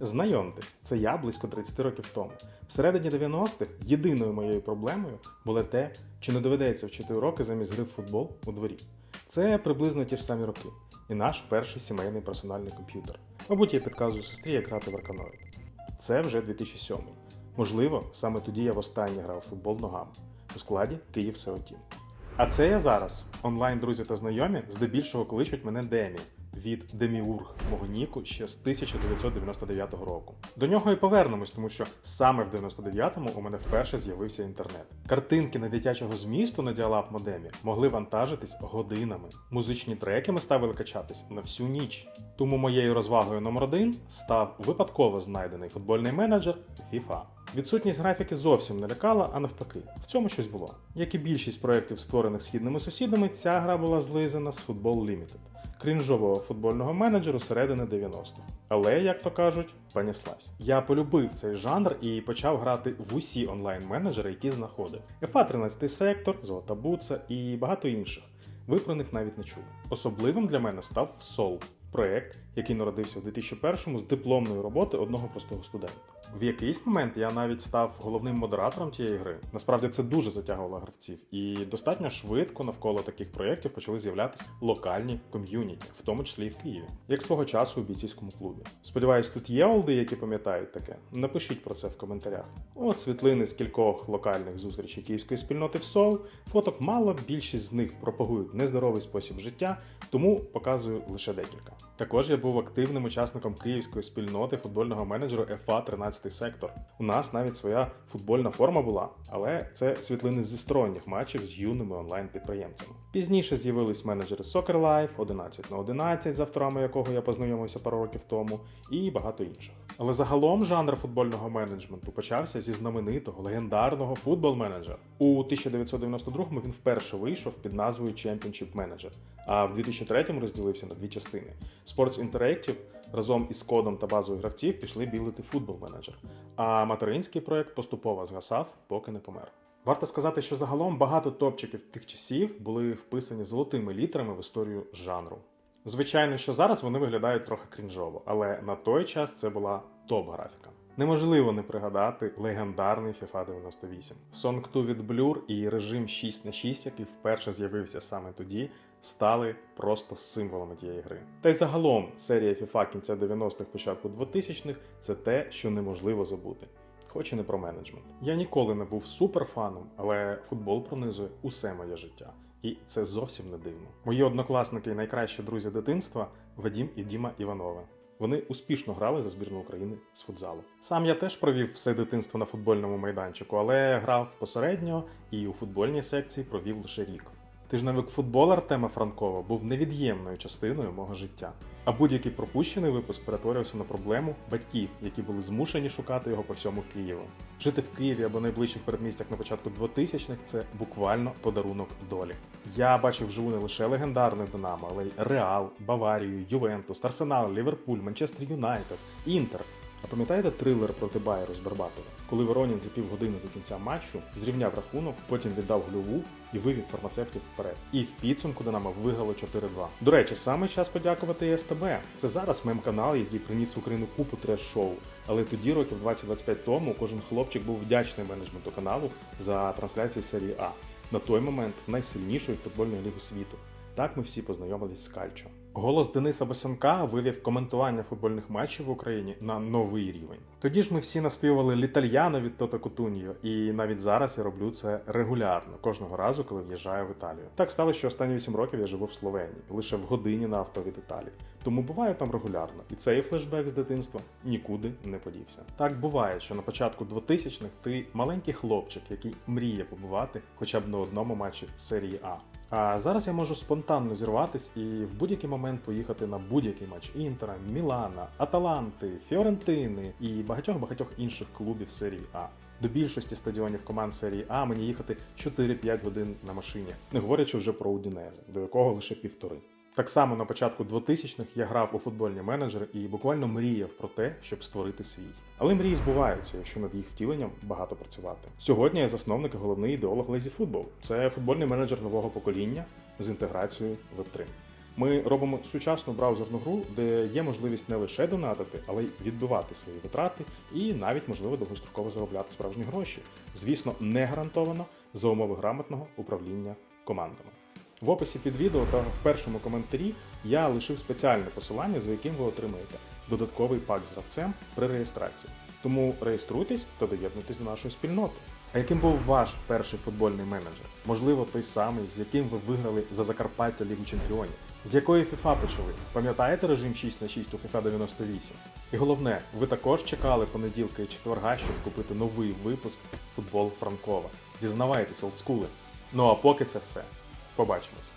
Знайомтесь, це я близько 30 років тому. Всередині 90-х єдиною моєю проблемою було те, чи не доведеться вчити уроки замість гри в футбол у дворі. Це приблизно ті ж самі роки, і наш перший сімейний персональний комп'ютер. Мабуть, я підказую сестрі, як грати в Арканоїд. Це вже 2007. Можливо, саме тоді я востаннє грав футбол ногами у складі Київ Сеотім. А це я зараз. Онлайн друзі та знайомі здебільшого кличуть мене Демі від Деміург мого ніку ще з 1999 року. До нього і повернемось, тому що саме в 99-му у мене вперше з'явився інтернет. Картинки на дитячого змісту на діалаб модемі могли вантажитись годинами. Музичні треки ми ставили качатись на всю ніч. Тому моєю розвагою номер один став випадково знайдений футбольний менеджер FIFA. Відсутність графіки зовсім не лякала, а навпаки, в цьому щось було. Як і більшість проєктів, створених східними сусідами, ця гра була злизана з Football Limited, крінжового футбольного менеджеру середини 90-х. Але, як то кажуть, понеслась. Я полюбив цей жанр і почав грати в усі онлайн-менеджери, які знаходив. ФА 13 сектор, Золота Буца і багато інших. Ви про них навіть не чули. Особливим для мене став Soul, проект, який народився в 2001-му з дипломної роботи одного простого студента. В якийсь момент я навіть став головним модератором тієї гри. Насправді це дуже затягувало гравців, і достатньо швидко навколо таких проєктів почали з'являтися локальні ком'юніті, в тому числі і в Києві, як свого часу у бійцівському клубі. Сподіваюсь, тут є олди, які пам'ятають таке. Напишіть про це в коментарях. От світлини з кількох локальних зустрічей київської спільноти в СОЛ. Фоток мало, більшість з них пропагують нездоровий спосіб життя, тому показую лише декілька. Також я був активним учасником київської спільноти футбольного менеджеру FA 13 сектор. У нас навіть своя футбольна форма була, але це світлини зі сторонніх матчів з юними онлайн-підприємцями. Пізніше з'явились менеджери Soccer Life 11 на 11, з авторами якого я познайомився пару років тому, і багато інших. Але загалом жанр футбольного менеджменту почався зі знаменитого легендарного футбол менеджер. У 1992-му він вперше вийшов під назвою Championship Manager, а в 2003-му розділився на дві частини. Sports Interactive разом із кодом та базою гравців пішли білити футбол менеджер, а материнський проект поступово згасав, поки не помер. Варто сказати, що загалом багато топчиків тих часів були вписані золотими літерами в історію жанру. Звичайно, що зараз вони виглядають трохи крінжово, але на той час це була топ-графіка. Неможливо не пригадати легендарний FIFA 98. Song 2 від Blur і режим 6 на 6, який вперше з'явився саме тоді, стали просто символами тієї гри. Та й загалом серія FIFA кінця 90-х, початку 2000-х – це те, що неможливо забути. Хоч і не про менеджмент. Я ніколи не був суперфаном, але футбол пронизує усе моє життя. І це зовсім не дивно. Мої однокласники і найкращі друзі дитинства Вадім і Діма Іванове. Вони успішно грали за збірну України з футзалу. Сам я теж провів все дитинство на футбольному майданчику, але грав посередньо і у футбольній секції провів лише рік. Тижневик футбол Артема Франкова був невід'ємною частиною мого життя. А будь-який пропущений випуск перетворювався на проблему батьків, які були змушені шукати його по всьому Києву. Жити в Києві або найближчих передмістях на початку 2000-х – це буквально подарунок долі. Я бачив вживу не лише легендарне Динамо, але й Реал, Баварію, Ювентус, Арсенал, Ліверпуль, Манчестер Юнайтед, Інтер. А пам'ятаєте трилер проти Байеру з Барбатова? Коли Воронін за півгодини до кінця матчу зрівняв рахунок, потім віддав гольову і вивів фармацевтів вперед. І в підсумку Динамо виграло 4-2. До речі, саме час подякувати СТБ. Це зараз мем-канал, який приніс в Україну купу треш-шоу. Але тоді, років 20-25 тому, кожен хлопчик був вдячний менеджменту каналу за трансляції серії А. На той момент найсильнішої футбольної ліги світу. Так ми всі познайомились з Кальчо. Голос Дениса Босянка вивів коментування футбольних матчів в Україні на новий рівень. Тоді ж ми всі наспівали літальяно від Тота Кутуньо, і навіть зараз я роблю це регулярно, кожного разу, коли в'їжджаю в Італію. Так сталося, що останні 8 років я живу в Словенії, лише в годині на авто від Італії. Тому буваю там регулярно, і цей флешбек з дитинства нікуди не подівся. Так буває, що на початку 2000-х ти маленький хлопчик, який мріє побувати хоча б на одному матчі серії А. А зараз я можу спонтанно зірватись і в будь-який момент поїхати на будь-який матч Інтера, Мілана, Аталанти, Фіорентини і багатьох-багатьох інших клубів серії А. До більшості стадіонів команд серії А мені їхати 4-5 годин на машині, не говорячи вже про Удінезе, до якого лише півтори. Так само на початку 2000-х я грав у футбольні менеджери і буквально мріяв про те, щоб створити свій. Але мрії збуваються, якщо над їх втіленням багато працювати. Сьогодні я засновник і головний ідеолог Lazy Football. Це футбольний менеджер нового покоління з інтеграцією Web3. Ми робимо сучасну браузерну гру, де є можливість не лише донатити, але й відбивати свої витрати і навіть можливо довгостроково заробляти справжні гроші. Звісно, не гарантовано за умови грамотного управління командами. В описі під відео та в першому коментарі я лишив спеціальне посилання, за яким ви отримаєте додатковий пак з гравцем при реєстрації. Тому реєструйтесь та доєднуйтесь до нашої спільноти. А яким був ваш перший футбольний менеджер? Можливо, той самий, з яким ви виграли за Закарпаття Лігу Чемпіонів? З якої FIFA почали? Пам'ятаєте режим 6 на 6 у FIFA 98? І головне, ви також чекали понеділка і четверга, щоб купити новий випуск футбол Франкова. Зізнавайтесь, олдскули. Ну а поки це все. Побачимось.